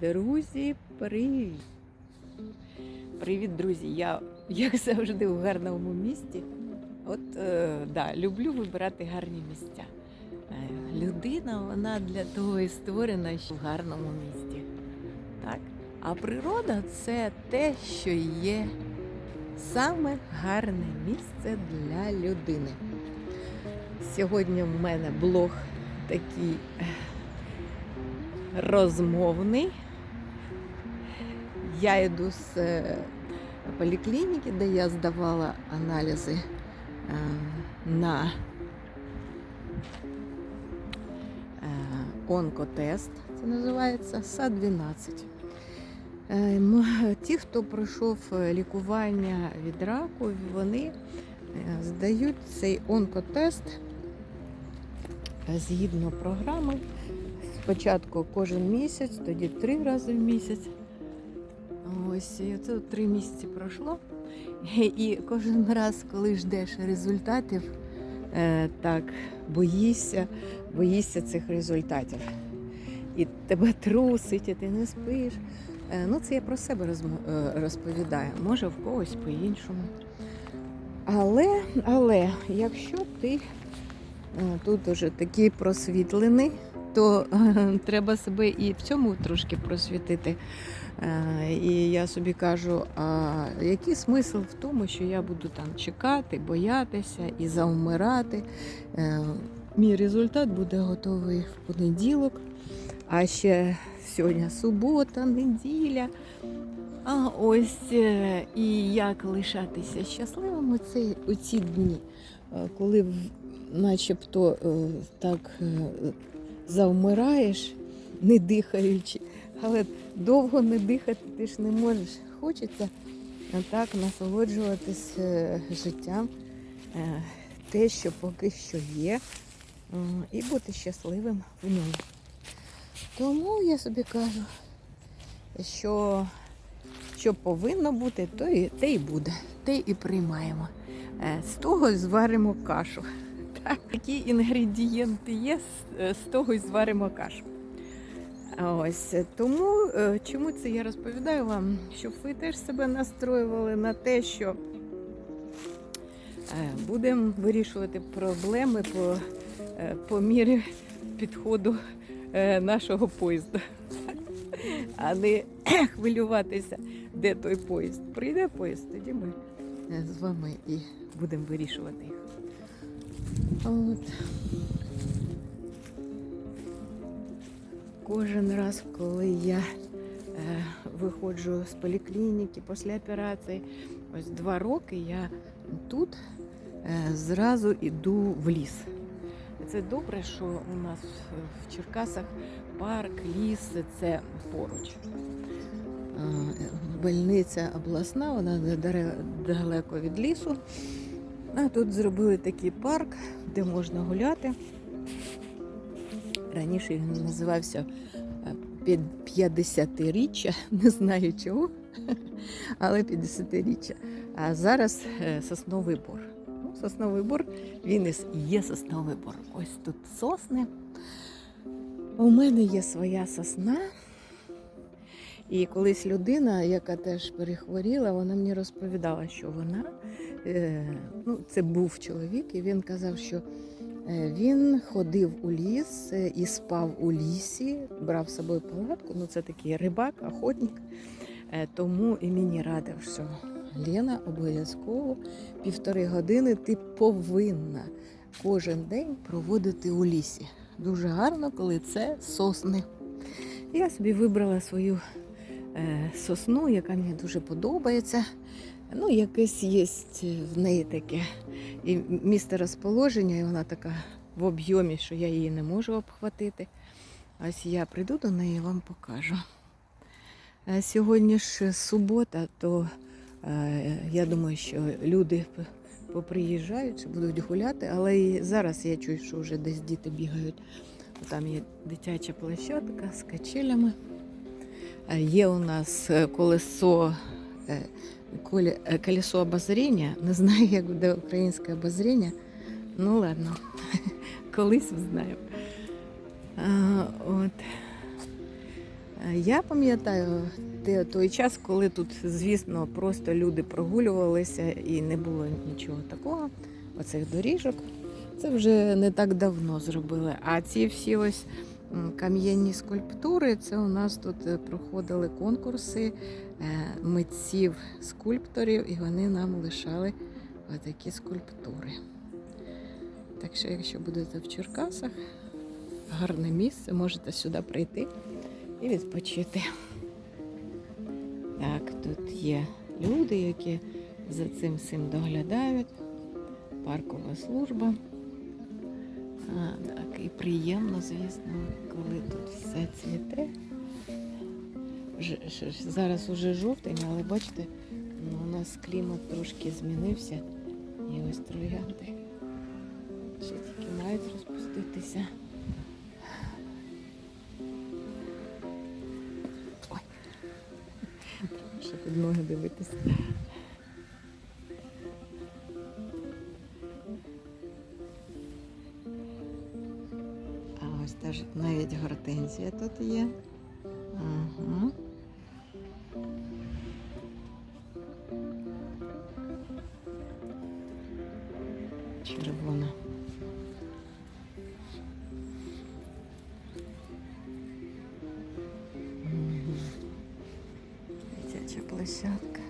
Друзі, привіт! Привіт, друзі! Я, як завжди, у гарному місті. От е, да, люблю вибирати гарні місця. Е, людина, вона для того і створена що в гарному місті. Так? А природа це те, що є саме гарне місце для людини. Сьогодні в мене блог такий е, розмовний. Я йду з е, поліклініки, де я здавала аналізи е, на е, онкотест, це називається СА-12. Е, Ті, хто пройшов лікування від раку, вони здають цей онкотест згідно програми. Спочатку кожен місяць, тоді три рази в місяць. Ось це три місяці пройшло. І кожен раз, коли ждеш результатів, е, так боїшся, боїшся цих результатів. І тебе трусить, і ти не спиш. Е, Ну, це я про себе е, розповідаю, може в когось по-іншому. Але, але якщо ти тут уже такий просвітлений, то треба себе і в цьому трошки просвітити. Е, І я собі кажу, а який смисл в тому, що я буду там чекати, боятися і заумирати. Е, Мій результат буде готовий в понеділок, а ще сьогодні субота, неділя. А ось е, і як лишатися щасливим у ці, у ці дні, коли начебто так завмираєш, не дихаючи, але довго не дихати ти ж не можеш. Хочеться так насолоджуватись е, життям, е, те, що поки що є, і бути щасливим в ньому. Тому я собі кажу, що, що повинно бути, то і, те і буде, те і приймаємо. Е, З того зваримо кашу. Які інгредієнти є, з- е, того й зваримо кашу. Ось тому е, чому це я розповідаю вам, щоб ви теж себе настроювали на те, що е, будемо вирішувати проблеми по, е, по мірі підходу е, нашого поїзду. А не хвилюватися, де той поїзд. Прийде поїзд, тоді ми е, з вами і будемо вирішувати їх. От. Кожен раз, коли я е, виходжу з поліклініки після операції, ось два роки я тут е, зразу йду в ліс. Це добре, що у нас в Черкасах парк, ліс це поруч. Е, Больниця обласна, вона далеко від лісу. А тут зробили такий парк, де можна гуляти. Раніше він називався е, під 50-річчя, не знаю чого, але 50-річчя. А зараз е, сосновий бор. Ну, сосновий бор, він і є сосновий бор. Ось тут сосни. У мене є своя сосна. І колись людина, яка теж перехворіла, вона мені розповідала, що вона, е, ну, це був чоловік, і він казав, що Е, Він ходив у ліс е, і спав у лісі, брав з собою палатку. Ну це такий рибак, охотник. Тому і мені радив, що Лена обов'язково півтори години ти повинна кожен день проводити у лісі. Дуже гарно, коли це сосни. Я собі вибрала свою сосну, яка мені дуже подобається. Ну, якесь є в неї таке і місце розположення, і вона така в об'ємі, що я її не можу обхватити. Ось я прийду до неї і вам покажу. Е, Сьогодні ж субота, то е, я думаю, що люди поприїжджають, чи будуть гуляти, але і зараз я чую, що вже десь діти бігають. Там є дитяча площадка з качелями. Е, Є у нас е, колесо е, коле- колесо обозрення. Не знаю, як буде українське обозрення. Ну ладно, колись знаємо. От. Я пам'ятаю той час, коли тут, звісно, просто люди прогулювалися і не було нічого такого. Оцих доріжок. Це вже не так давно зробили. А ці всі ось кам'яні скульптури, це у нас тут е, проходили конкурси е, митців скульпторів, і вони нам лишали отакі скульптури. Так що, якщо будете в Черкасах, гарне місце, можете сюди прийти і відпочити. Так, тут є люди, які за цим всім доглядають. Паркова служба. Так, і приємно, звісно, коли тут все цвіте. Зараз уже жовтень, але бачите, ну, у нас клімат трошки змінився. І ось троянди. Ще тільки мають розпуститися. Ой. Треба ще під ноги дивитися. Гортензія тут є. Ага. Червона. Дитяча площадка.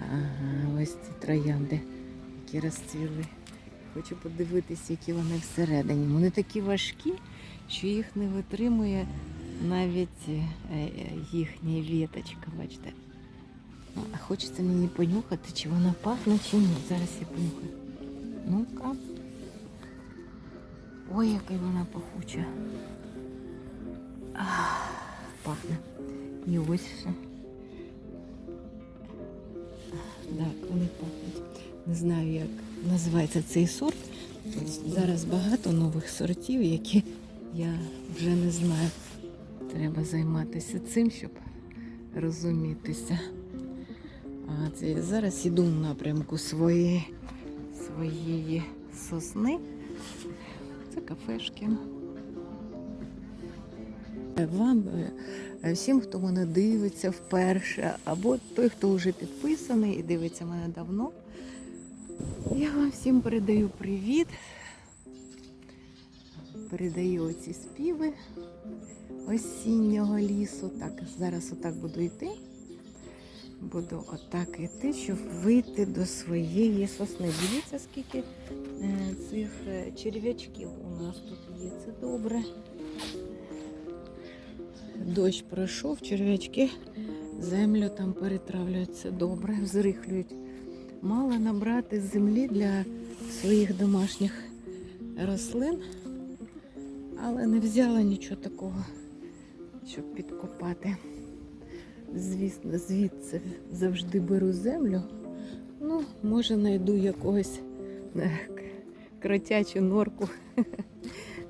Ага, ось ці троянди, які розцвіли. Хочу подивитися, які вони всередині. Вони такі важкі, що їх не витримує навіть е, їхня віточка, бачите. Ну, хочеться мені понюхати, чи вона пахне, чи ні. Зараз я понюхаю. Ну-ка. Ой, яка вона пахуча. Ах, пахне. І ось ще. Так, вони пахнуть. Не знаю, як називається цей сорт. Зараз багато нових сортів, які я вже не знаю. Треба займатися цим, щоб розумітися. А це зараз іду в напрямку своєї, своєї сосни. Це кафешки. Вам е, всім, хто мене дивиться вперше, або той, хто вже підписаний і дивиться мене давно. Я вам всім передаю привіт. Передаю оці співи осіннього лісу. Так, зараз отак буду йти. Буду отак йти, щоб вийти до своєї сосни. Дивіться, скільки е, цих е, черв'ячків у нас тут є. Це добре. Дощ пройшов, черв'ячки землю там перетравлюють. Це добре, взрихлюють. Мало набрати землі для своїх домашніх рослин, але не взяла нічого такого, щоб підкопати. Звісно, звідси завжди беру землю. Ну, може, знайду якогось е, кротячу норку.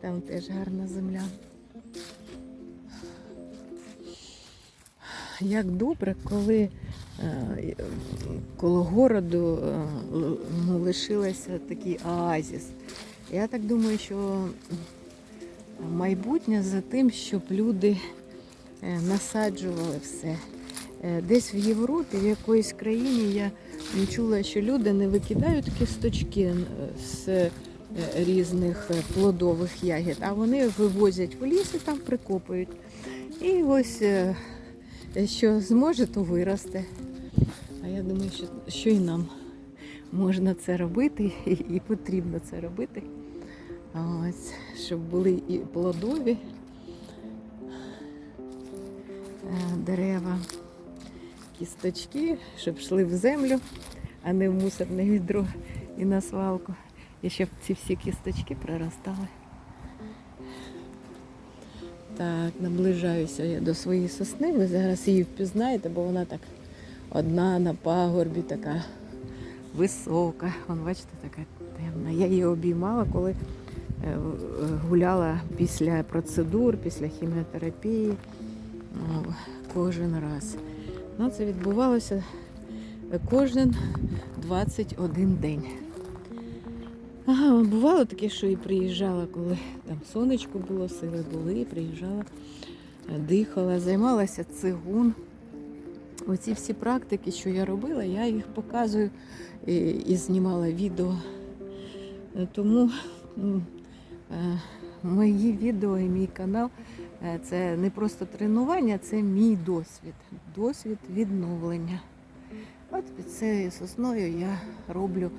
Там теж гарна земля. Як добре, коли е, коло городу е, л- лишилося такий оазіс. Я так думаю, що майбутнє за тим, щоб люди е, насаджували все. Десь в Європі, в якоїсь країні я чула, що люди не викидають кісточки з різних плодових ягід, а вони вивозять в ліс і там прикопують. І ось що зможе, то виросте. А я думаю, що, що і нам можна це робити, і, і потрібно це робити. Ось, щоб були і плодові е, дерева, кісточки, щоб йшли в землю, а не в мусорне відро і на свалку. І щоб ці всі кісточки проростали. Так, наближаюся я до своєї сосни. Ви зараз її впізнаєте, бо вона так одна на пагорбі, така висока. Вон, бачите, така темна. Я її обіймала, коли е, гуляла після процедур, після хіміотерапії. Ну, Кожен раз. Ну, це відбувалося кожен 21 день. Ага, бувало таке, що і приїжджала, коли там сонечко було, сили були, приїжджала, е, дихала, займалася цигун. Оці всі практики, що я робила, я їх показую і, і знімала відео. Е, Тому е, мої відео і мій канал це не просто тренування, це мій досвід, досвід відновлення. От під цією сосною я роблю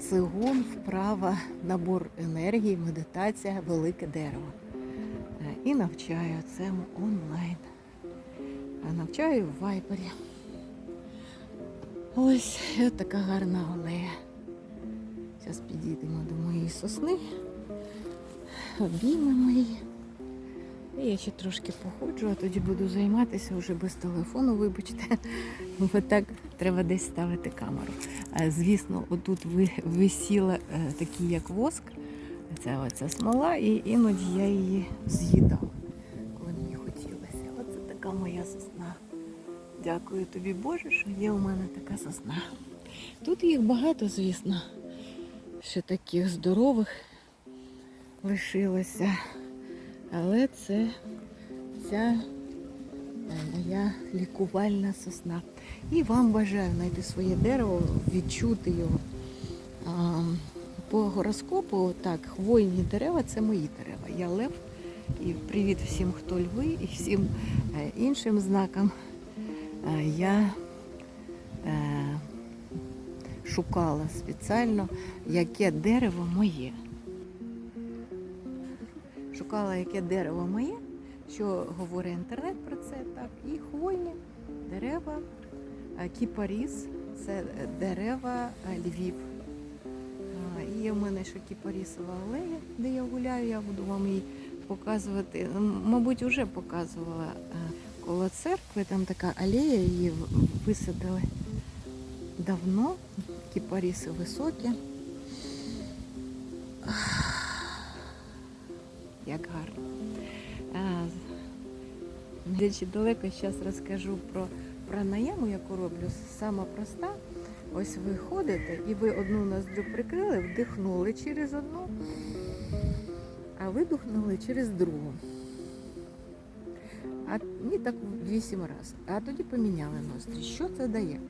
цигун, вправа, набор енергії, медитація, велике дерево. Е, І навчаю цьому онлайн. Навчаю в вайпері. Ось от така гарна алея. Зараз підійдемо до моєї сосни, обіймемо її. І я ще трошки походжу, а тоді буду займатися вже без телефону, вибачте. Бо так треба десь ставити камеру. Звісно, отут висіла е, такі, як воск, ця оця смола, і іноді я її з'їдала, коли мені хотілося. Оце така моя сосна. Дякую тобі, Боже, що є у мене така сосна. Тут їх багато, звісно, ще таких здорових лишилося. Але це ця е, моя лікувальна сосна. І вам бажаю знайти своє дерево, відчути його. По гороскопу, так, хвойні дерева це мої дерева. Я лев. І привіт всім, хто льви, і всім е, іншим знакам. Е, Я шукала спеціально, яке дерево моє. Шукала, яке дерево моє, що говорить інтернет про це, так, і хвойні дерева, е, кіпаріс це е, дерева е, Львів. І в мене ще кіпарісова алея, де я гуляю, я буду вам її показувати. Мабуть, вже показувала коло церкви, там така алея, її висадили давно, кіпаріси високі. Як гарно. А, Глядячи далеко, зараз розкажу про пранаяму, яку роблю. Сама проста. Ось ви ходите і ви одну ноздрю прикрили, вдихнули через одну, а видихнули через другу. А ні, так вісім разів. А тоді поміняли ноздрі. Що це дає?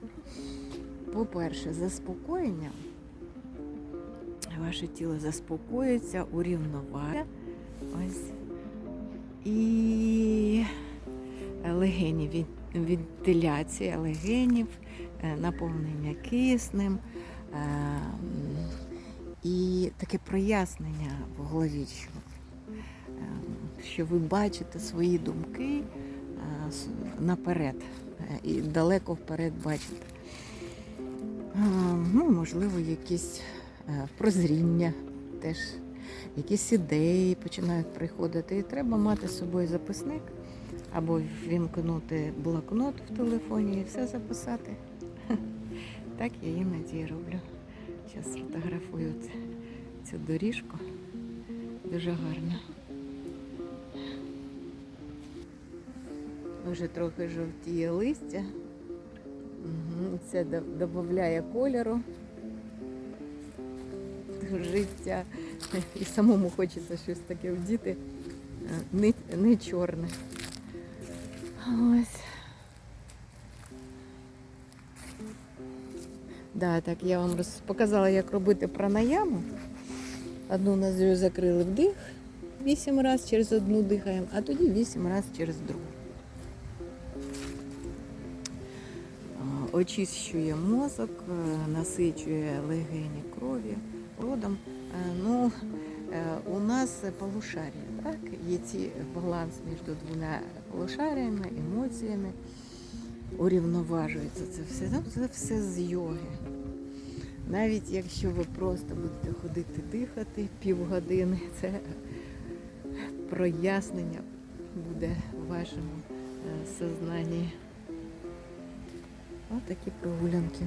По-перше, заспокоєння. Ваше тіло заспокоїться, урівноважує. Ось. І легені, від- вентиляція легенів, е, наповнення киснем е, і таке прояснення в голові, що, е, що ви бачите свої думки наперед і далеко вперед бачите. Ну, можливо, якісь прозріння теж якісь ідеї починають приходити. І треба мати з собою записник або вімкнути блокнот в телефоні і все записати. Так я іноді роблю. Зараз фотографую цю доріжку. Дуже гарно. Вже трохи жовтіє листя. Це додає кольору в життя. І самому хочеться щось таке вдіти, е, не, не чорне. Ось. Да, так, я вам показала, як робити пранаяму. Одну ноздрю закрили вдих, вісім разів через одну дихаємо, а тоді вісім разів через другу. Очищує мозок, е, насичує легені крові, родом. Е, Ну, е, у нас полушарія, так? Є ці баланс між двома полушаріями, емоціями. Урівноважується це все. Ну, це все з йоги. Навіть якщо ви просто будете ходити дихати півгодини, це прояснення буде в вашому е, сознанні. Ось такі прогулянки.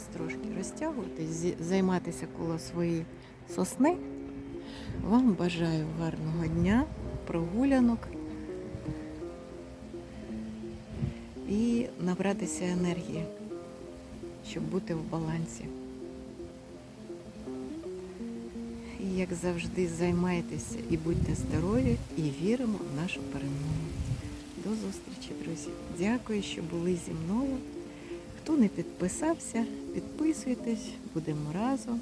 Зараз трошки розтягуватись, займатися коло своєї сосни. Вам бажаю гарного дня, прогулянок і набратися енергії, щоб бути в балансі. І як завжди, займайтеся і будьте здорові, і віримо в нашу перемогу. До зустрічі, друзі. Дякую, що були зі мною. Хто не підписався, підписуйтесь, будемо разом.